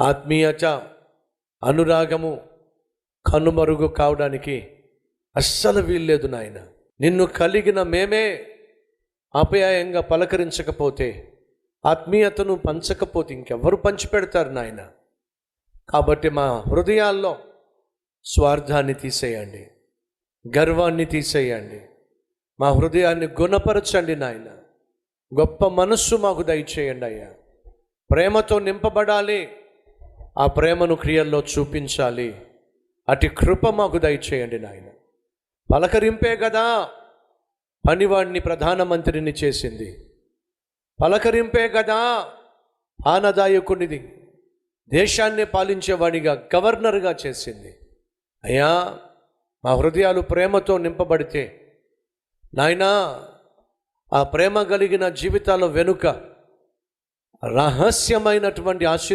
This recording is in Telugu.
ఆత్మీయత అనురాగము కనుమరుగు కావడానికి అస్సలు వీల్లేదు నాయన. నిన్ను కలిగిన మేమే ఆప్యాయంగా పలకరించకపోతే ఆత్మీయతను పంచకపోతే ఇంకెవరు పంచిపెడతారు నాయన. కాబట్టి మా హృదయాల్లో స్వార్థాన్ని తీసేయండి గర్వాన్ని తీసేయండి మా హృదయాన్ని గుణపరచండి నాయన. గొప్ప మనస్సు మాకు దయచేయండి అయ్యా. ప్రేమతో నింపబడాలి ఆ ప్రేమను క్రియల్లో చూపించాలి. అటు కృప మాకు దయచేయండి నాయన. పలకరింపే కదా పనివాడిని ప్రధానమంత్రిని చేసింది. పలకరింపే కదా ఆనదాయకునిది. దేశాన్ని పాలించేవాడిగా గవర్నర్గా చేసింది. అయ్యా మా హృదయాలు ప్రేమతో నింపబడితే నాయనా ఆ ప్రేమ కలిగిన జీవితాల వెనుక రహస్యమైనటువంటి ఆశీర్వాదం